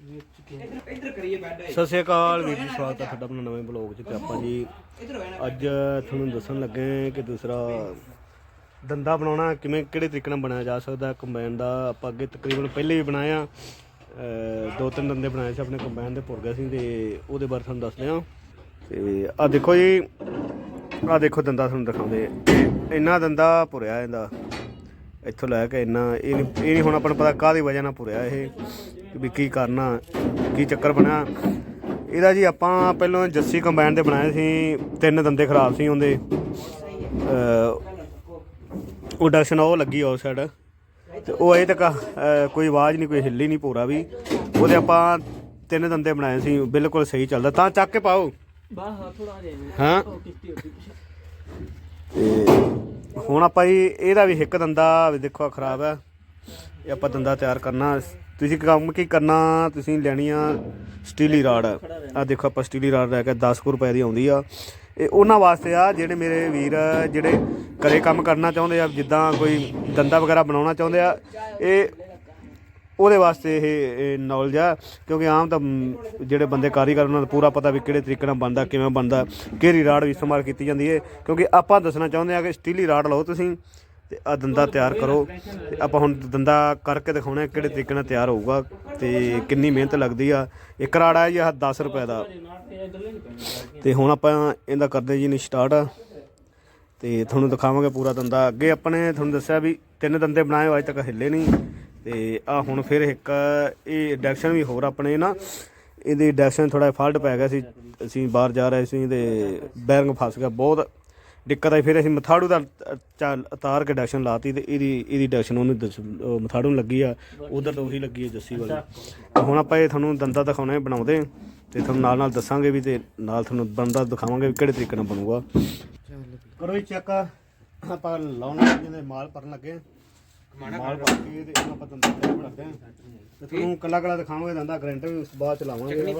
ਸਤਿ ਸ਼੍ਰੀ ਅਕਾਲ ਵੀਰ ਜੀ ਸਵਾਗਤ ਹੈ ਤੁਹਾਡਾ ਆਪਣਾ ਨਵੇਂ ਬਲੌਗ 'ਚ ਤੇ ਆਪਾਂ ਜੀ ਅੱਜ ਤੁਹਾਨੂੰ ਦੱਸਣ ਲੱਗੇ ਹਾਂ ਕਿ ਦੂਸਰਾ ਦੰਦਾ ਬਣਾਉਣਾ ਕਿਵੇਂ ਕਿਹੜੇ ਤਰੀਕੇ ਨਾਲ ਬਣਾਇਆ ਜਾ ਸਕਦਾ ਕੰਬਾਈਨ ਦਾ ਆਪਾਂ ਅੱਗੇ ਤਕਰੀਬਨ ਪਹਿਲੇ ਵੀ ਬਣਾਇਆ ਦੋ ਤਿੰਨ ਦੰਦੇ ਬਣਾਏ ਸੀ ਆਪਣੇ ਕੰਬਾਈਨ ਦੇ ਭੁਰ ਗਏ ਸੀ ਤੇ ਉਹਦੇ ਬਾਰੇ ਤੁਹਾਨੂੰ ਦੱਸਦੇ ਹਾਂ ਤੇ ਆ ਦੇਖੋ ਜੀ ਆ ਦੇਖੋ ਦੰਦਾ ਤੁਹਾਨੂੰ ਦਿਖਾਉਂਦੇ। ਇੰਨਾ ਦੰਦਾ ਭੁਰਿਆ ਇਹਦਾ। ਇੱਥੋਂ ਲੈ ਕੇ ਇੰਨਾ ਇਹ ਨਹੀਂ ਇਹ ਨਹੀਂ ਹੁਣ ਆਪਾਂ ਨੂੰ ਪਤਾ ਕਾਹਦੀ ਵਜ੍ਹਾ ਨਾਲ ਭੁਰਿਆ ਇਹ। ਵੀ ਕੀ ਕਰਨਾ ਕੀ ਚੱਕਰ ਬਣਿਆ। ਇਹਦਾ ਜੀ ਆਪਾਂ ਪਹਿਲਾਂ ਜੱਸੀ ਕੰਬਾਈਨ ਦੇ ਬਣਾਏ ਸੀ ਤਿੰਨ ਦੰਦੇ ਖਰਾਬ ਸੀ ਉਹਦੇ। ਉਹ ਡਕਸ਼ਨ ਉਹ ਲੱਗੀ ਉਸ ਸਾਈਡ ਤੇ ਉਹ ਅਜੇ ਤੱਕ ਕੋਈ ਆਵਾਜ਼ ਨਹੀਂ ਕੋਈ ਹਿੱਲੀ ਨਹੀਂ ਪੂਰਾ ਵੀ। ਉਹਦੇ ਆਪਾਂ ਤਿੰਨ ਦੰਦੇ ਬਣਾਏ ਸੀ ਬਿਲਕੁਲ ਸਹੀ ਚੱਲਦਾ। ਤਾਂ ਚੱਕ ਕੇ ਪਾਓ। ਬਾਹ ਥੋੜਾ ਜਿਹਾ ਹਾਂ? ਤੇ ਹੁਣ ਆਪਾਂ ਜੀ ਇਹਦਾ ਵੀ ਇੱਕ ਦੰਦਾ ਵੀ ਦੇਖੋ ਖਰਾਬ ਹੈ। ਇਹ ਆਪਾਂ ਦੰਦਾ ਤਿਆਰ ਕਰਨਾ। ਤੁਸੀਂ ਕੰਮ ਕੀ ਕਰਨਾ, ਤੁਸੀਂ ਲੈਣੀ ਆ ਸਟੀਲੀ ਰਾਡ ਆ ਦੇਖੋ ਆਪਾਂ ਸਟੀਲੀ ਰਾਡ ਲੈ ਕੇ 10 ਕੁ ਰੁਪਏ ਦੀ ਆਉਂਦੀ ਆ। ਇਹ ਉਹਨਾਂ ਵਾਸਤੇ ਆ ਜਿਹੜੇ ਮੇਰੇ ਵੀਰ ਜਿਹੜੇ ਘਰੇ ਕੰਮ ਕਰਨਾ ਚਾਹੁੰਦੇ ਆ, ਜਿੱਦਾਂ ਕੋਈ ਦੰਦਾ ਵਗੈਰਾ ਬਣਾਉਣਾ ਚਾਹੁੰਦੇ ਆ, ਇਹ ਉਹਦੇ ਵਾਸਤੇ ਇਹ ਨੌਲੇਜ ਆ, ਕਿਉਂਕਿ ਆਮ ਤਾਂ ਜਿਹੜੇ ਬੰਦੇ ਕਾਰੀਗਰ ਉਹਨਾਂ ਨੂੰ ਪੂਰਾ ਪਤਾ ਵੀ ਕਿਹੜੇ ਤਰੀਕੇ ਨਾਲ ਬਣਦਾ, ਕਿਵੇਂ ਬਣਦਾ, ਕਿਹੜੀ ਰਾੜ ਵੀ ਇਸਤੇਮਾਲ ਕੀਤੀ ਜਾਂਦੀ ਹੈ। ਕਿਉਂਕਿ ਆਪਾਂ ਦੱਸਣਾ ਚਾਹੁੰਦੇ ਆ ਕਿ ਸਟੀਲੀ ਰਾਡ ਲਓ ਤੁਸੀਂ ਤੇ ਆ ਦੰਦਾ ਤਿਆਰ ਕਰੋ। ਤੇ ਆਪਾਂ ਹੁਣ ਦੰਦਾ ਕਰਕੇ ਦਿਖਾਉਣਾ ਕਿਹੜੇ ਤਰੀਕੇ ਨਾਲ ਤਿਆਰ ਹੋਊਗਾ ਤੇ ਕਿੰਨੀ ਮਿਹਨਤ ਲੱਗਦੀ ਆ। ਇਹ ਕਰਾੜਾ ਆ ਜੀ ਆਹ 10 ਰੁਪਏ ਦਾ। ਤੇ ਹੁਣ ਆਪਾਂ ਇਹਦਾ ਕਰਦੇ ਜੀ ਨੇ ਸਟਾਰਟ ਤੇ ਤੁਹਾਨੂੰ ਦਿਖਾਵਾਂਗੇ ਪੂਰਾ ਦੰਦਾ। ਅੱਗੇ ਆਪਣੇ ਤੁਹਾਨੂੰ ਦੱਸਿਆ ਵੀ ਤਿੰਨ ਦੰਦੇ ਬਣਾਏ ਹੋਏ, ਅੱਜ ਤੱਕ ਹਿੱਲੇ ਨਹੀਂ। ਤੇ ਆ ਹੁਣ ਫਿਰ ਇੱਕ ਇਹ ਡੈਕਸ਼ਨ ਵੀ ਹੋਰ ਆਪਣੇ ਨਾ ਇਹਦੀ ਡੈਕਸ਼ਨ ਥੋੜਾ ਫਾਲਟ ਪੈ ਗਿਆ ਸੀ। ਅਸੀਂ ਬਾਹਰ ਜਾ ਰਹੇ ਸੀ ਤੇ ਬੈਰਿੰਗ ਫਸ ਗਿਆ। ਬਹੁਤ ਦਿੱਕਤ ਆਈ ਫਿਰ ਅਸੀਂ ਮਥਾੜੂ ਦਾ ਚੱਲ ਉਤਾਰ ਕੇ ਡੈਕਸ਼ਨ ਲਾਤੀ ਤੇ ਇਹਦੀ ਇਹਦੀ ਡੈਕਸ਼ਨ ਉਹਨੂੰ ਮਥਾੜੂ ਨੂੰ ਲੱਗੀ ਆ ਉਧਰ ਤਾਂ ਉਹੀ ਲੱਗੀ ਹੈ ਜੱਸੀ ਵਾਲੀ। ਤੇ ਹੁਣ ਆਪਾਂ ਇਹ ਤੁਹਾਨੂੰ ਦੰਦਾ ਦਿਖਾਉਣੇ ਬਣਾਉਂਦੇ ਤੇ ਤੁਹਾਨੂੰ ਨਾਲ ਨਾਲ ਦੱਸਾਂਗੇ ਵੀ ਤੇ ਨਾਲ ਤੁਹਾਨੂੰ ਬੰਦਾ ਦਿਖਾਵਾਂਗੇ ਵੀ ਕਿਹੜੇ ਤਰੀਕੇ ਨਾਲ ਬਣੂਗਾ। ਕਰੋ ਜੀ ਚੈੱਕ ਆਪਾਂ ਲਾਉਣਾ ਜਿਹਦੇ ਮਾਲ ਭਰਨ ਲੱਗੇ ਮਾਲ ਭਰ ਕੇ ਤੇ ਇਹਨੂੰ ਆਪਾਂ ਦੰਦਾ ਤਿਆਰ ਬਣਾਉਂਦੇ ਤੇ ਤੁਹਾਨੂੰ ਕੱਲਾ ਕੱਲਾ ਦਿਖਾਵਾਂਗੇ ਦੰਦਾ ਗਰੰਟਰ ਵੀ ਉਸ ਤੋਂ ਬਾਅਦ ਚਲਾਵਾਂਗੇ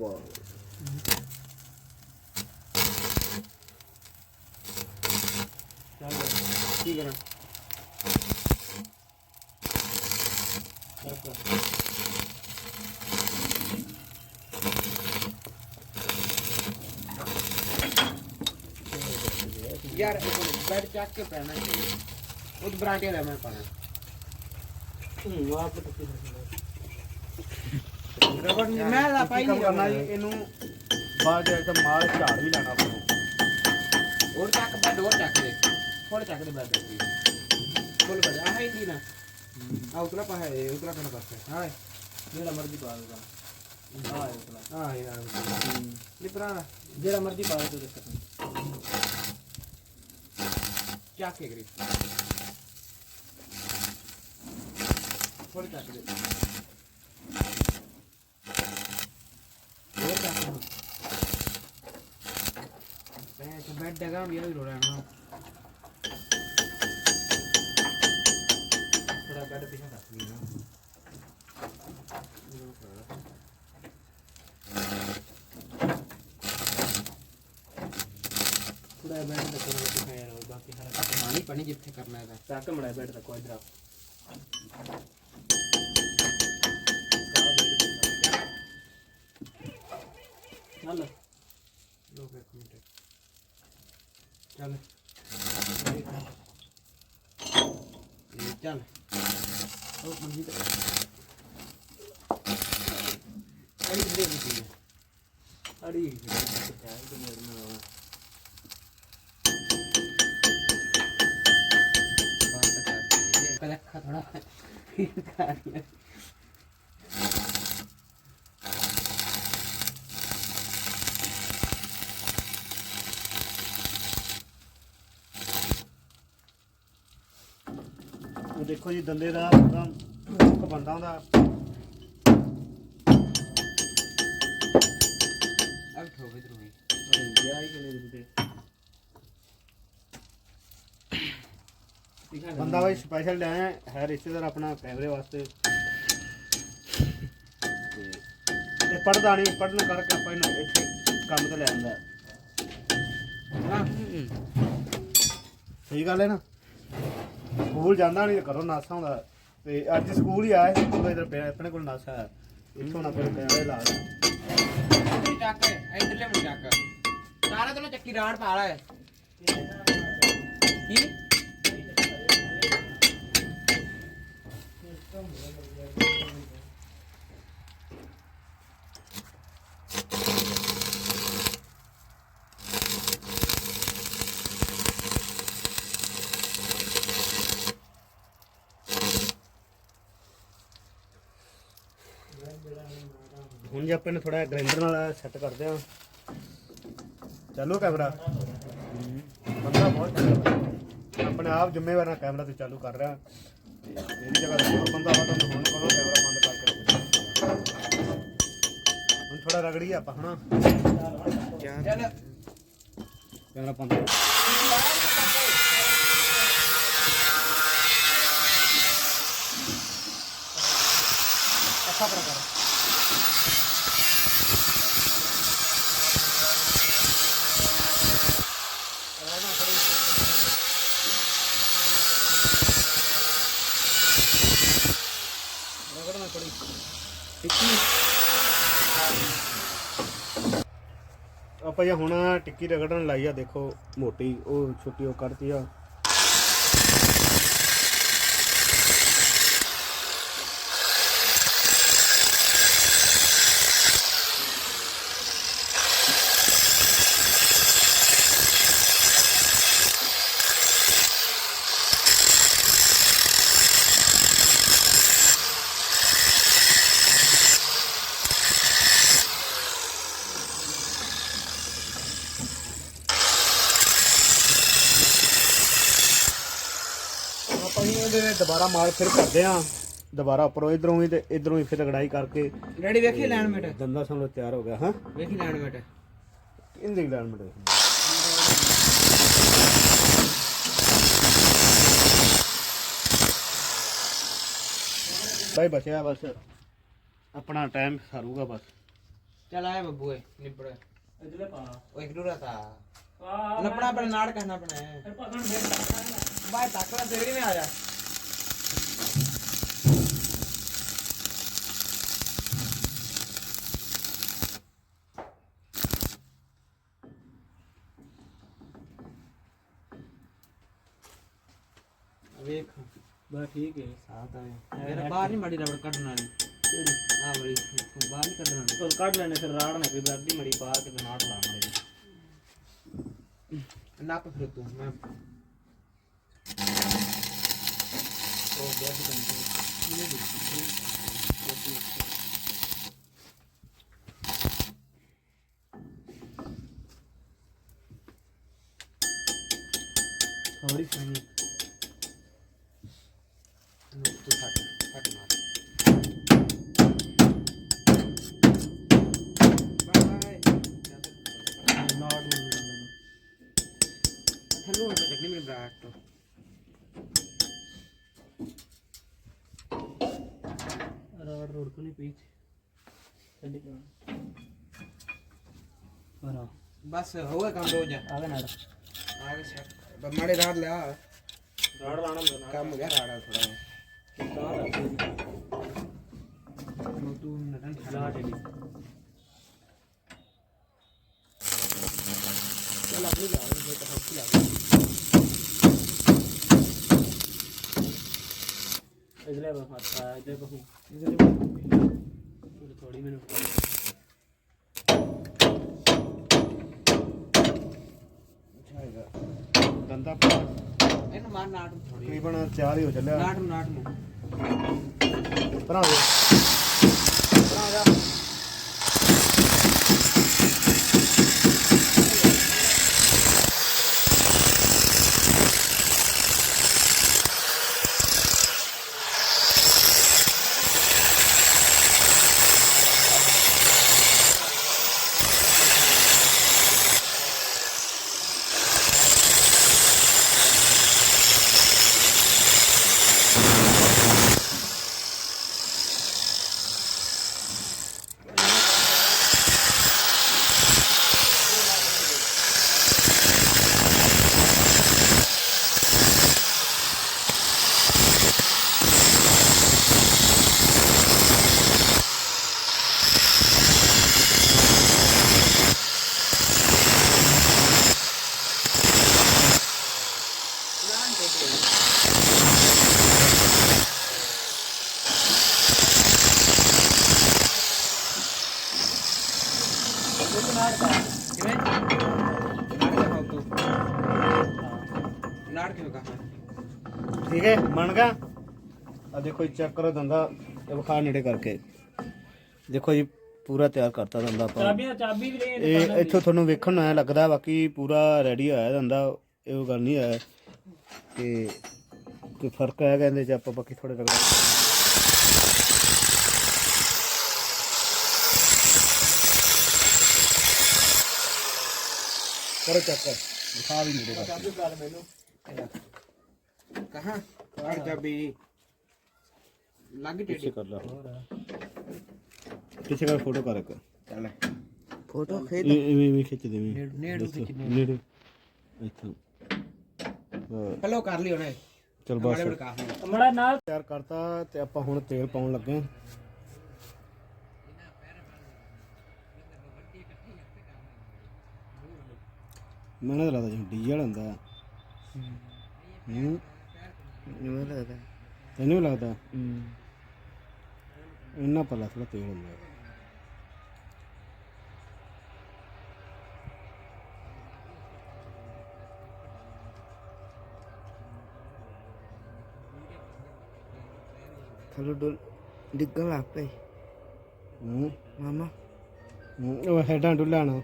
ਵਾਹ। ਕੀ ਕਰਾਂ? ਯਾਰ ਬੈਡ ਚੱਕ ਕੇ ਪੈਣਾ ਉਹ ਬਰਾਂਟੇ ਦਾ ਮੈਂ ਪਾਣਾ ਰਬੜ ਨਹੀਂ ਮੈਂ ਲਾ ਪਾਈ ਨਹੀਂ ਕਰਨਾ ਜੀ ਇਹਨੂੰ ਜਾ ਕੇ ਮਾਲ ਝਾੜ ਵੀ ਲੈਣਾ ਨੂੰ। ਹੋਰ ਚੱਕ ਬੈਡ ਹੋਰ ਚੱਕ ਦੇ। ਥੋੜਾ ਚੱਕ ਦੇ ਬੈਡ ਬੋਲ ਬੈਡ ਆ ਹੈ ਨਹੀਂ ਨਾ ਆ ਉਤਰਾ ਪਾ ਹੈ ਉਤਰਾ ਕਰਨਾ ਪਾਸੇ ਹਾਂ ਜਿਹੜਾ ਮਰਜ਼ੀ ਪਾ ਦੇਗਾ ਹਾਂ ਉਤਰਾ ਹਾਂ ਯਾਰ ਇਹ ਪੁਰਾਣਾ ਜਿਹੜਾ ਮਰਜ਼ੀ ਪਾ ਬੈਡ ਪਿੱਛੇ ਰੱਖ ਲਈ ਨਾ ਥੋੜਾ ਬੈਡ ਦਾ ਕਰੋ ਪਿੱਛੇ ਯਾਰ ਹੋਰ ਬਾਕੀ ਸਾਰਾ ਕੰਮ ਪਾਣੀ ਪਾਣੀ ਜਿੱਥੇ ਕਰਨਾ ਹੈਗਾ ਚੱਕ ਮੜਾ ਬੈਡ ਤੱਕ ਕੋਈ ਇਧਰ ਚੱਲ ਲੋਕ ਇੱਕ ਮਿੰਟ ਚੱਲ ਇਹ ਚੱਲ। ਉਹ ਮੰਗੀ ਤੇ ਅੜੀ ਦੇ ਦਿੱਤੀ ਅੜੀ ਕਿੱਥੇ ਹੈ ਤੇ ਮੇਰੇ ਨਾਲ ਬਾਤ ਕਰਦੀ ਹੈ ਕਲੱਖਾ ਥੋੜਾ ਕਰ ਲਿਆ ਉਹ ਦੇਖੋ ਜੀ ਦੰਦੇ ਦਾ ਪੂਰਾ ਮੁੱਖ ਬੰਦਾ ਇਧਰ ਗਿਆ ਹੀ ਕਿਨੇ ਦੇ ਬੰਦਾ ਬਾਈ ਸਪੈਸ਼ਲ ਲਿਆਇਆ ਹੈ, ਹੈ ਰਿਸ਼ਤੇਦਾਰ ਆਪਣਾ ਕੈਮਰੇ ਵਾਸਤੇ। ਤੇ ਪੜਦਾ ਨਹੀਂ ਪੜਨ ਕਰਕੇ ਆਪਾਂ ਇਹਨੂੰ ਇੱਥੇ ਕੰਮ ਤੇ ਲੈ ਆਂਦਾ। ਹਾਂ। ਸਹੀ ਗੱਲ ਹੈ ਨਾ? ਸਕੂਲ ਜਾਂਦਾ ਨਹੀਂ ਕਰੋ ਨਾਸਾ ਹੁੰਦਾ ਤੇ ਅੱਜ ਸਕੂਲ ਹੀ ਆਇਆ ਸੀ ਜਦੋਂ ਇਧਰ ਪਿਆ, ਆਪਣੇ ਕੋਲ ਨਸ ਹੈ। ਇੱਥੋਂ ਨਾ ਕੋਈ ਕੈਮਰੇ ਲਾ ਦੇ ਚੱਕ, ਇੱਧਰਲੇ ਮੁੰ ਚੱਕ। ਸਾਰਾ ਤੈਨੂੰ ਚੱਕੀ ਰਾੜ ਪਾ ਲਾ ਕੀ? ਹੁਣ ਜੇ ਆਪਾਂ ਨੇ ਥੋੜਾ ਗ੍ਰਾਈਂਡਰ ਨਾਲ ਸੈੱਟ ਕਰਦੇ ਆ ਚਾਲੂ ਕੈਮਰਾ। ਬੰਦਾ ਬਹੁਤ ਚੰਗਾ। ਆਪਣੇ ਆਪ ਜ਼ਿੰਮੇਵਾਰ ਨਾਲ ਕੈਮਰਾ ਤੇ ਚਾਲੂ ਕਰ ਰਿਹਾ। ਤੇ ਮੇਰੀ ਜਗ੍ਹਾ ਤੇ ਬੰਦਾ ਤਾਂ ਹੁਣ ਕਦੋਂ ਕੈਮਰਾ ਬੰਦ ਕਰਕੇ। ਹੁਣ ਥੋੜਾ ਰਗੜੀ ਆਪਾਂ ਹਨਾ? ਚੱਲ। ਕੈਮਰਾ ਬੰਦ ਕਰ। ਅੱਛਾ ਪ੍ਰਕਾਰ ਰਗੜਨਾ ਪੜੀ ਟਿੱਕੀ ਆਪਾਂ ਇਹ ਹੁਣ ਟਿੱਕੀ ਰਗੜਨ ਲਾਈ ਆ ਦੇਖੋ ਮੋਟੀ ਉਹ ਛੋਟੀ ਉਹ ਕੱਢਤੀ ਆ ਹੁਣ ਆਪਾਂ ਹੀ ਸਾਰਾ ਮਾਲ ਫਿਰ ਕਰਦੇ ਆ ਦੁਬਾਰਾ ਉੱਪਰੋਂ ਇਧਰੋਂ ਹੀ ਤੇ ਇਧਰੋਂ ਹੀ ਫਿਰ ਲਗੜਾਈ ਕਰਕੇ। ਰੈਡੀ ਵੇਖੀ ਲੈਣ ਮੇਟ ਦੰਦਾ ਸਾਨੂੰ ਤਿਆਰ ਹੋ ਗਿਆ ਹਾਂ। ਵੇਖੀ ਲੈਣ ਮੇਟ ਇੰਦੇ ਲੈਣ ਮੇਟ ਭਾਈ ਬਚਿਆ ਬਸ। ਆਪਣਾ ਟਾਈਮ ਸਾਰੂਗਾ ਬਸ। ਚਲ ਆਏ ਬੱਬੂ ਏ ਨਿਬੜ। ਇਧਰੇ ਪਾ ਉਹ ਇੱਕ ਦੂਰਾ ਤਾ ਲੱਪਣਾ ਪਰ ਨਾੜ ਕਹਿਣਾ ਪਣਾ ਹੈ ਬਾਈ ਤਾਕੜਾ ਤੇਰੀ ਮੈਂ ਆ ਜਾ। ਵੇਖ। ਬਸ ਠੀਕ ਹੈ। ਸਾਥ ਆਏ। ਮੇਰਾ ਬਾਹਰ ਨਹੀਂ ਮੜੀ ਰਬੜ ਕੱਢਣ ਵਾਲੀ। ਆ ਬੜੀ ਬਾਹਰ ਨਹੀਂ ਕੱਢਣ ਵਾਲੀ। ਤੋ ਕੱਢ ਲੈਣੇ ਫਿਰ ਰਾੜ ਨਾ ਕੋਈ ਬੈਠੀ ਮੜੀ ਪਾ ਕੇ ਨਾੜ ਲਾ ਮੜੇ ਨੱਪ ਫਿਰ ਤੂੰ ਮੈਂ ਉਹ ਗਿਆ ਸੀ? ਕੰਨ ਥੋੜੀ ਸਹੀ ਤੂੰ ਚੱਕਣੀ ਮੇਰੀ ਬਰਾਟ ਤੋਂ ਰਾੜ ਰੋੜ ਤੋਂ ਨਹੀਂ ਪੀਛ ਛੱਡੀ ਕਰ ਪਰਾ ਬਸ ਹੋਗਾ ਕੰਮ ਰੋਜ਼ ਆ ਗਿਆ ਨਾੜ ਆ ਗਏ ਸੈਟ ਮਾੜੇ ਰਾੜ ਲਿਆ ਰਾੜ ਲਾਣਾ ਹੁੰਦਾ ਕੰਮ ਹੋ ਗਿਆ ਰਾੜਾ ਥੋੜਾ ਤੂੰ ਨਟਨ ਲਾ ਦੇ ਚੱਲ ਆਪਣੀ ਲਾ ਦੇ ਤਾਂ ਹੱਥ ਲਾ ਇਧਰਲੇ ਬਾ ਹੱਥ ਆ ਇਧਰ ਕਹੂੰ ਦੇ ਥੋੜੀ ਮੈਨੂੰ ਦੰਦਾ ਇਹਨੂੰ ਮਾਰ ਨਾਟ ਥੋੜੀ ਤਕਰੀਬਨ ਤਿਆਰ ਹੀ ਹੋ ਚੱਲਿਆ। ਨਾਟ ਨੂੰ ਨਾਟ ਨੂੰ। ਭਰਾ ਦੇ। ਭਰਾ ਜਾ। ਆ ਦੇਖੋ ਜੀ ਚੈੱਕ ਕਰੋ ਦੰਦਾ ਇਹ ਵਿਖਾ ਨੇੜੇ ਕਰਕੇ। ਦੇਖੋ ਜੀ ਪੂਰਾ ਤਿਆਰ ਕਰਤਾ ਦੰਦਾ ਆਪਾਂ। ਚਾਬੀਆਂ ਚਾਬੀ ਵੀ ਲੈ ਇਹ ਇੱਥੋਂ ਤੁਹਾਨੂੰ ਵੇਖਣ ਨੂੰ ਐ ਲੱਗਦਾ ਬਾਕੀ ਪੂਰਾ ਰੈਡੀ ਹੋਇਆ ਦੰਦਾ ਇਹ ਗੱਲ ਨਹੀਂ ਹੈ ਕਿ ਕੋਈ ਫ਼ਰਕ ਹੈ ਕਹਿੰਦੇ ਚ ਆਪਾਂ ਬਾਕੀ ਥੋੜੇ ਲੱਗਦਾ। ਕਰੋ ਚੱਕ ਵਿਖਾ ਵੀ ਨੇੜੇ ਕਰਕੇ। ਕਹਾ? ਨਾੜ ਚਾਬੀ। ਲੱਗ ਟੇਡੀ। ਕਰ ਲਾ। ਪਿੱਛੇ ਕਰ ਫੋਟੋ ਕਰ ਇੱਕ। ਚੱਲ। ਫੋਟੋ ਇਹ ਇਵੇਂ ਇਵੇਂ ਖਿੱਚ ਦੇ ਇਵੇਂ ਨੇੜੂ ਦੱਸੋ, ਨੇੜੇ। ਇੱਥੋਂ। ਹਾਂ, ਹਲੋ ਕਰ ਲਿਓ ਨਾ। ਚਲ ਬਸ। ਮੜਾ ਨਾਲ ਤਿਆਰ ਕਰਤਾ ਤੇ ਆਪਾਂ ਹੁਣ ਤੇਲ ਪਾਉਣ ਲੱਗੇ ਹਾਂ। ਮੈਨੂੰ ਲੱਗਦਾ ਜਿਵੇਂ ਡੀਜ਼ਲ ਹੁੰਦਾ ਹੂੰ। ਮੈਨੂੰ ਲੱਗਦਾ। ਤੈਨੂੰ ਵੀ ਲੱਗਦਾ ਹੂੰ ਇੰਨਾ ਪੱਲਾ ਥੋੜਾ ਤੇਲ ਹੁੰਦਾ ਥਲੋ ਡੋਲ ਡਿੱਗਣ ਲੱਗ ਪਈ ਹੂੰ ਮਾਮਾ ਹੂੰ, ਉਹ ਹੈਡਾਂ ਡੁੱਲਾਣਾ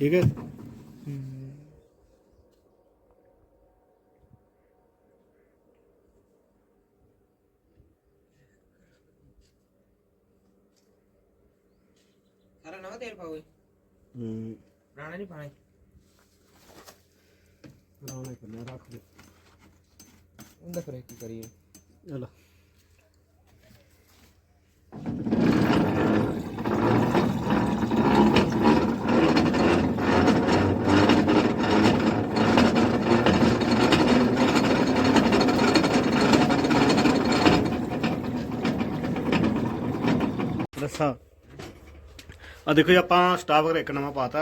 ਠੀਕ ਹੈ। ਸਾਰਾ ਨਵਾਂ ਤੇਲ ਪਾਓਗੇ ਹੂੰ। ਪੁਰਾਣਾ ਨਹੀਂ ਪਾਣਾ। ਰਾਉਣੇ ਕਰਨਾ ਰੱਖ ਦੇ। ਉਹਦਾ ਫਿਰ ਕੀ ਕਰੀਏ। ਚਲੋ ਦੱਸਾਂ ਆ ਦੇਖੋ ਜੀ, ਆਪਾਂ ਸਟਾਫ ਵਗੈਰਾ ਇੱਕ ਨਵਾਂ ਪਾਤਾ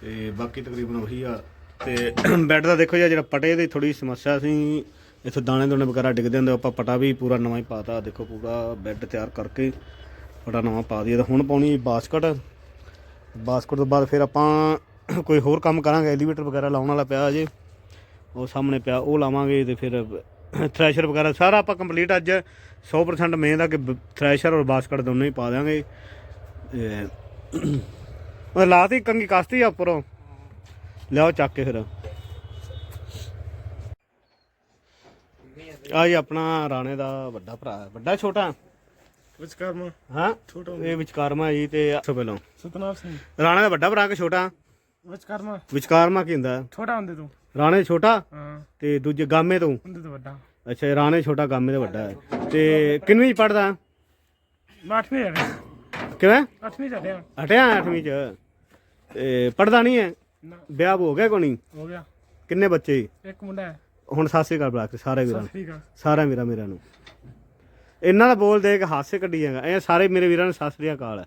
ਤੇ ਬਾਕੀ ਤਕਰੀਬਨ ਉਹੀ ਆ। ਤੇ ਬੈੱਡ ਦਾ ਦੇਖੋ ਜੀ ਜਿਹੜਾ ਪਟੇ ਦੀ ਥੋੜੀ ਸਮੱਸਿਆ ਸੀ, ਇੱਥੇ ਦਾਣੇ ਦੋਣੇ ਵਗੈਰਾ ਡਿੱਗਦੇ ਹੁੰਦੇ ਆਪਾਂ ਪਟਾ ਵੀ ਪੂਰਾ ਨਵਾਂ ਹੀ ਪਾਤਾ। ਦੇਖੋ ਪੂਰਾ ਬੈੱਡ ਤਿਆਰ ਕਰਕੇ ਪਟਾ ਨਵਾਂ ਪਾ ਦਈਏ। ਤਾਂ ਹੁਣ ਪਾਉਣੀ ਬਾਸਕਟ। ਬਾਸਕਟ ਤੋਂ ਬਾਅਦ ਫਿਰ ਆਪਾਂ ਕੋਈ ਹੋਰ ਕੰਮ ਕਰਾਂਗੇ ਐਲੀਵੇਟਰ ਵਗੈਰਾ ਲਾਉਣ ਵਾਲਾ ਪਿਆ ਅਜੇ ਉਹ ਸਾਹਮਣੇ ਪਿਆ, ਉਹ ਲਾਵਾਂਗੇ ਤੇ ਫਿਰ ਥ੍ਰੈਸ਼ਰ ਵਗੈਰਾ ਸਾਰਾ ਆਪਾਂ ਕੰਪਲੀਟ ਅੱਜ 100% ਮੇਨ ਦਾ ਕਿ ਥ੍ਰੈਸ਼ਰ ਔਰ ਬਾਸਕਟ ਦੋਨੋਂ ਹੀ ਪਾ ਦਿਆਂਗੇ। ਤੇ ਉਹ ਲਾਤੀ ਕੰਗੀ ਕਸਤੀ ਆ ਉੱਪਰੋਂ। ਲਿਆਓ ਚੱਕ ਕੇ ਫਿਰ। ਆ ਜੀ ਆਪਣਾ ਰਾਣੇ ਦਾ ਵੱਡਾ ਭਰਾ ਹੈ। ਵੱਡਾ ਛੋਟਾ? ਵਿਚਕਰਮਾ। ਹਾਂ? ਇਹ ਵਿਚਕਾਰਮਾ ਜੀ ਤੇ ਸੋ ਪਹਿਲਾਂ। ਸਤਨਾਮ ਸਿੰਘ। ਰਾਣੇ ਦਾ ਵੱਡਾ ਭਰਾ ਕਿ ਛੋਟਾ? ਵਿਚਕਰਮਾ। ਵਿਚਕਾਰਮਾ ਕੀ ਹੁੰਦਾ? ਛੋਟਾ ਹੁੰਦੇ ਤੂੰ। ਰਾਣੇ ਛੋਟਾ ਹਾਂ। ਤੇ ਦੂਜੇ ਗਾਮੇ ਤੋਂ? ਹੁੰਦੇ ਤੋਂ ਵੱਡਾ। ਅੱਛਾ ਇਹ ਰਾਣੇ ਛੋਟਾ ਗਾਮੇ ਦਾ ਵੱਡਾ ਹੈ। ਤੇ ਕਿੰਨਵੀਂ ਚ ਪੜਦਾ ਮੈਂ 8ਵੀਂ ਚੜਿਆ ਕਿਵੇਂ? 8ਵੀਂ ਚੜਿਆ ਹਟਿਆ। 8ਵੀਂ ਚ? ਤੇ ਪੜਦਾ ਨਹੀਂ ਹੈ? ਨਾ। ਵਿਆਹ ਹੋ ਗਿਆ ਕੋਣੀ ਹੋ ਗਿਆ। ਕਿੰਨੇ ਬੱਚੇ? ਇੱਕ ਮੁੰਡਾ ਹੈ। ਹੁਣ ਸਾਸੇ ਕਰ ਬੁਲਾ ਕੇ ਸਾਰੇ ਵੀਰਾਂ ਨੂੰ। ਠੀਕ ਆ ਸਾਰਾ ਮੇਰਾ ਮੇਰਾ ਨੂੰ। ਇਹਨਾਂ ਦਾ ਬੋਲ ਦੇ ਕੇ ਹਾਸੇ ਕੱਢੀ ਜਾਂਗਾ ਇਹ ਸਾਰੇ ਮੇਰੇ ਵੀਰਾਂ ਨੂੰ ਸਤਿ ਸ੍ਰੀ ਅਕਾਲ ਹੈ।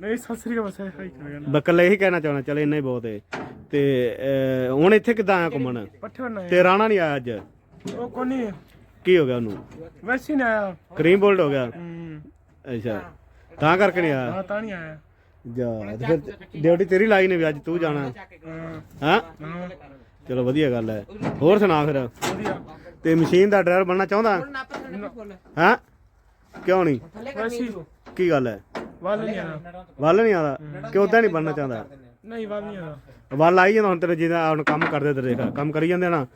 ਨਹੀਂ ਸਸਰੀ ਦਾ ਬਸ ਹਾਈ ਬਕਲ ਇਹੀ ਕਹਿਣਾ ਚਾਹਣਾ ਚਲ ਇੰਨਾ ਹੀ ਬਹੁਤ ਹੈ। ਤੇ ਅਹ, ਹੁਣ ਇੱਥੇ ਕਿੱਦਾਂ ਆਇਆ ਘੁੰਮਣ? ਪੱਠੇ ਤੇ ਰਾਣਾ ਨਹੀਂ ਆਇਆ ਅੱਜ? ਉਹ ਕੋਨੀ ਕੀ ਹੋ ਗਿਆ ਉਹਨੂੰ? ਵੈਸੇ ਹੀ ਨਹੀਂ ਆਇਆ। ਕਰੀਮ ਬੋਲਡ ਹੋ ਗਿਆ? ਅੱਛਾ। ਤਾਂ ਕਰਕੇ ਨਹੀਂ ਆਇਆ? ਹਾਂ ਤਾਂ ਨਹੀਂ ਆਇਆ। ਜਾ ਤੇ ਫਿਰ ਡਿਊਟੀ ਤੇਰੀ ਲਾਈ ਨੇ ਵੀ ਅੱਜ ਤੂੰ ਜਾਣਾ। ਹਾਂ? ਹਾਂ ਹਾਂ ਚਲੋ ਵਧੀਆ ਗੱਲ ਹੈ। ਹੋਰ ਸੁਣਾ ਫਿਰ। ਵਧੀਆ। ਤੇ ਮਸ਼ੀਨ ਦਾ ਡਰਾਈਵਰ ਬਣਨਾ ਚਾਹੁੰਦਾ? ਹਾਂ? ਕਿਉਂ ਨਹੀਂ? ਵੈਸੇ ਕੀ ਗੱਲ ਹੈ? ਵੱਲ ਨਹੀਂ ਆਇਆ ਵੱਲ ਨਹੀਂ ਆਦਾ ਕਿ ਉਦਾਂ ਨਹੀਂ ਬਣਨਾ ਚਾਹੁੰਦਾ? ਨਹੀਂ ਵੱਲ ਨਹੀਂ ਆਇਆ ਵੱਲ ਆਈ ਜਾਂਦਾ ਹੁਣ ਤੇਰੇ ਜਿਹਦਾ ਹੁਣ ਕੰਮ ਕਰਦੇ ਤੇ ਦੇਖ ਕੰਮ ਕਰੀ ਜਾਂਦੇ ਨਾ।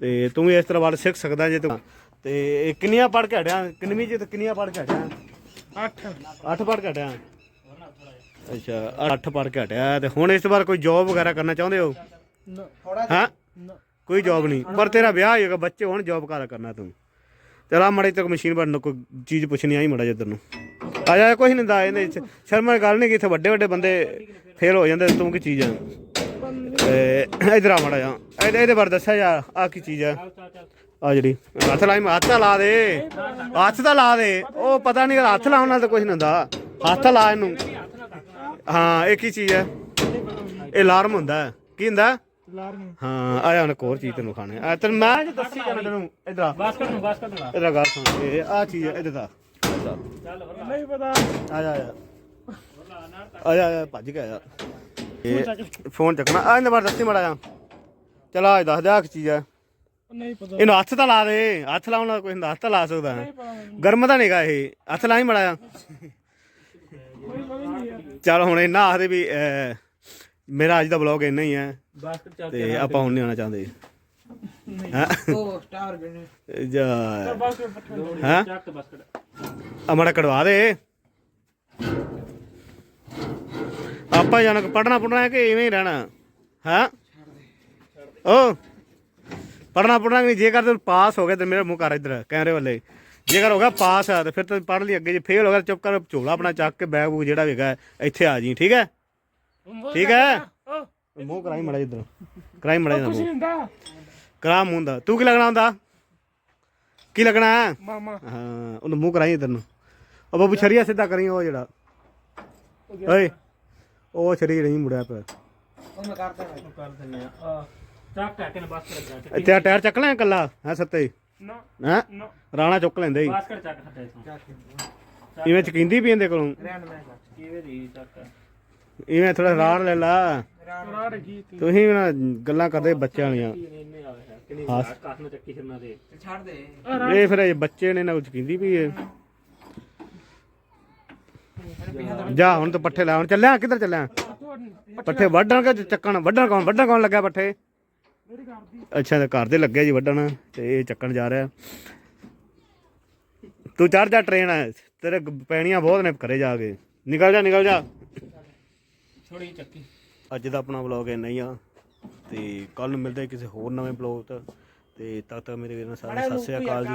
ਤੇ ਤੂੰ ਵੀ ਇਸ ਤਰ੍ਹਾਂ ਵੱਲ ਸਿੱਖ ਸਕਦਾ ਜੇ ਤੂੰ। ਤੇ ਇਹ ਕਿੰਨੀਆਂ ਪੜ ਕੇ ਹਟਿਆ? ਕਿੰਨਵੀਂ ਚ ਤੇ ਕਿੰਨੀਆਂ ਪੜ ਕੇ ਹਟਿਆ? 8 ਅੱਠ ਪੜ ਕੇ ਹਟਿਆ। ਅੱਛਾ ਅੱਠ ਪੜ ਕੇ ਹਟਿਆ ਤੇ ਹੁਣ ਇਸ ਤੋਂ ਬਾਅਦ ਕੋਈ ਜੌਬ ਵਗੈਰਾ ਕਰਨਾ ਚਾਹੁੰਦੇ ਹੋ? ਨਾ। ਹਾਂ? ਨਾ। ਕੋਈ ਜੌਬ ਨਹੀਂ। ਪਰ ਤੇਰਾ ਵਿਆਹ ਹੋਏਗਾ ਬੱਚੇ ਹੁਣ ਜੌਬ ਕਾਰਾ ਕਰਨਾ ਤੂੰ। ਚਲਾ ਮੜੇ ਤੱਕ ਮਸ਼ੀਨ ਬਣਨ ਕੋਈ ਚੀਜ਼ ਪੁੱਛਣੀ ਆਈ ਮੜਾ ਜਿੱਧਰ ਨੂੰ ਆ ਜਾ ਕੁਛ ਨਹੀਂ ਦਾ ਇਹਦੇ ਸ਼ਰਮ ਗੱਲ ਨਹੀਂ ਕਿ ਇੱਥੇ ਵੱਡੇ ਵੱਡੇ ਬੰਦੇ ਫੇਲ ਹੋ ਜਾਂਦੇ ਤੂੰ ਕੀ ਚੀਜ਼ ਆ? ਇਧਰ ਆ ਮੜਾ ਜਾ ਇਹਦੇ ਬਾਰੇ ਦੱਸਿਆ ਯਾਰ ਆ ਕੀ ਚੀਜ਼ ਚੱਲ ਆ ਜਿਹੜੀ। ਹੱਥ ਲਾਈ ਹੱਥ ਤਾਂ ਲਾ ਦੇ। ਹੱਥ ਤਾਂ ਲਾ ਦੇ। ਉਹ ਪਤਾ ਨਹੀਂ ਹੱਥ ਲਾਉਣ ਨਾਲ ਤਾਂ ਕੁਝ ਨਹੀਂ ਹੁੰਦਾ। ਹੱਥ ਲਾ ਇਹਨੂੰ। ਹਾਂ ਇਹ ਕੀ ਚੀਜ਼ ਹੈ? ਇਹ ਅਲਾਰਮ ਹੁੰਦਾ ਹੈ। ਕੀ ਹੁੰਦਾ? ਅਲਾਰਮ ਹਾਂ ਆਇਆ ਹੁਣ ਇੱਕ ਹੋਰ ਚੀਜ਼ ਤੈਨੂੰ ਖਾਣੇ ਆ ਤੈਨੂੰ ਮੈਂ ਅੱਜ ਦੱਸੀ ਜਾਣਾ ਤੈਨੂੰ ਇਧਰ ਆ। ਬਾਸਕਟ ਨੂੰ ਬਾਸਕਟ ਲਾ। ਇਧਰ ਗੱਲ ਸੁਣ। ਇਹ ਆ ਚੀਜ਼ ਹੈ ਇਹਦੇ ਦਾ ਚੱਲ ਹੋਰ ਨਹੀਂ ਪਤਾ। ਆ ਜਾ ਆ ਜਾ। ਆ ਜਾ ਆ ਜਾ ਭੱਜ ਗਿਆ ਯਾਰ ਇਹ ਫੋਨ ਚੱਕਣਾ। ਆ ਇਹਦੇ ਬਾਰੇ ਦੱਸੀ ਮੜਾ ਜਾ ਚਲ ਆ ਦੱਸ ਦੇ ਆ ਕੀ ਚੀਜ਼ ਹੈ। ਨਹੀਂ ਪਤਾ। ਇਹਨੂੰ ਹੱਥ ਤਾਂ ਲਾ ਦੇ ਹੱਥ ਲਾਉਣ ਨਾਲ ਕੋਈ ਹੁੰਦਾ ਹੱਥ ਤਾਂ ਲਾ ਸਕਦਾ। ਹੈ। ਗਰਮ ਤਾਂ ਨਹੀਂਗਾ ਇਹ ਹੱਥ ਲਾ ਹੀ ਮੜਾ ਜਾ ਚਲ ਹੁਣ ਇੰਨਾ ਆਖਦੇ ਵੀ ਅਹ, ਮੇਰਾ ਅੱਜ ਦਾ ਬਲੌਗ ਇੰਨਾ ਹੀ ਹੈ ਚੱਲ ਤੇ ਆਪਾਂ ਹੁਣ ਨਹੀਂ ਆਉਣਾ ਚਾਹੁੰਦੇ। ਹਾਂ? ਉਹ ਸਟਾਰ ਬਣੇ। ਜਾ। ਬਾਸਕਟ ਪੱਠਾ ਹੈਂ? ਚੱਕ ਬਾਸਕਟ ਅਮੜਾ ਕਢਵਾ ਦੇ। ਆਪਾਂ ਜਾਣਾ ਪੜਨਾ ਪੜਨਾ ਹੈ ਕਿ ਇਵੇਂ ਹੀ ਰਹਿਣਾ? ਹਾਂ? ਓ। ਪੜਨਾ ਪੜਨਾ ਨਹੀਂ ਜੇਕਰ ਤੂੰ ਪਾਸ ਹੋ ਗਿਆ ਤੇ ਮੇਰਾ ਮੂੰਹ ਕਰ ਇੱਧਰ ਕੈਮਰੇ ਵੱਲੇ। ਜੇਕਰ ਹੋ ਗਿਆ ਪਾਸ ਆ ਤੇ ਫਿਰ ਤੂੰ ਪੜ ਲਈ ਅੱਗੇ ਜੇ ਫੇਲ ਹੋ ਗਿਆ ਚੁੱਪ ਕਰ ਝੋਲਾ ਆਪਣਾ ਚੱਕ ਕੇ ਬੈਗ ਬੂਗ ਜਿਹੜਾ ਹੈਗਾ ਇੱਥੇ ਆ ਜੀ ਠੀਕ ਹੈ? ਠੀਕ ਹੈ? ਮੂੰਹ ਕਰਾਈ ਮੜਾ ਇੱਧਰ ਕਰਾਈ ਮੜਾ ਇੱਧਰ ਮੂੰਹ। ਹੁੰਦਾ ਕਰਾ ਮੂੰਹ ਦਾ। ਤੂੰ ਕੀ ਲੱਗਣਾ ਹੁੰਦਾ? ਕੀ ਲੱਗਣਾ? ਹੈ? ਮਾਮਾ। ਹਾਂ ਉਹਨੂੰ ਮੂੰਹ ਕਰਾਈ ਇੱਧਰ ਨੂੰ। ਉਹ ਬਾਬੂ ਛਰੀਆ ਸਿੱਧਾ ਕਰੀ ਉਹ ਜਿਹੜਾ। ਓਏ ਉਹ ਛਰੀ ਨਹੀਂ ਮੁੜਿਆ ਪਿਆ। ਉਹ ਮੈਂ ਕਰਦਾ। ਹਾਂ ਕਰ ਦਿੰਨੇ ਆ। ਚੱਕ ਟੈਕ ਨੇ ਇੱਥੇ ਟਾਇਰ ਚੱਕ ਲੈ ਕੱਲਾ ਹੈ ਸੱਤੇ? ਨਾ ਹੈ? ਨਾ। ਰਾਣਾ ਚੁੱਕ ਲੈਂਦੇ ਹੀ। ਚੱਕ ਹਟੇ ਇਥੋਂ। ਇਵੇਂ ਚਕਿੰਦੀ ਵੀ ਇਹਦੇ ਕੋਲੋਂ? ਰਹਿਣ ਮੈਂ ਕਰ ਕਿਵੇਂ ਦੀ ਚੱਕ? ਇਵੇਂ ਥੋੜਾ ਰਾੜ ਲੈ ਲਾ। ਰਾੜ। ਕੀ ਤੁਸੀਂ ਵੀ ਨਾ ਗੱਲਾਂ ਕਰਦੇ ਬੱਚਿਆਂ ਵਾਲੀਆਂ। ਕਿੰਨੀ ਕਾਸ ਨੂੰ ਚੱਕੀ ਫਿਰਨਾ ਦੇ ਛੱਡ ਦੇ। ਇਹ ਫਿਰ ਇਹ ਬੱਚੇ ਨੇ ਨਾ ਚਕਿੰਦੀ ਵੀ ਇਹ। ਜਾ ਹੁਣ ਤਾਂ ਪੱਠੇ ਲੈ ਹੁਣ ਚੱਲਿਆ ਕਿੱਧਰ ਚੱਲਿਆ? ਪੱਠੇ ਵੱਢਣ ਕਿ ਚੱਕਣ ਵੱਢਣ ਕੌਣ ਵੱਢਣ ਕੌਣ ਲੱਗਾ ਪੱਠੇ? ਅੱਛਾ ਤੇ ਘਰ ਦੇ ਲੱਗਿਆ ਜੀ ਵੱਢਣ ਤੇ ਇਹ ਚੱਕਣ ਜਾ ਰਿਹਾ। ਤੂੰ ਚੜ ਜਾ ਟ੍ਰੇਨ ਤੇਰੇ ਪੈਣੀਆਂ ਬਹੁਤ ਨੇ ਘਰੇ ਜਾ ਕੇ। ਨਿਕਲ ਜਾ ਨਿਕਲ ਜਾ। ਥੋੜੀ ਚੱਕੀ। ਅੱਜ ਦਾ ਆਪਣਾ ਵਲੌਗ ਇੰਨਾ ਹੀ ਆ ਤੇ ਕੱਲ ਨੂੰ ਮਿਲਦੇ ਕਿਸੇ ਹੋਰ ਨਵੇਂ ਵਲੌਗ ਤੇ। ਤਦ ਤੱਕ ਮੇਰੇ ਵੀਰਾਂ ਸਾਰਿਆਂ ਨੂੰ ਸਤਿ ਸ਼੍ਰੀ ਅਕਾਲ ਜੀ।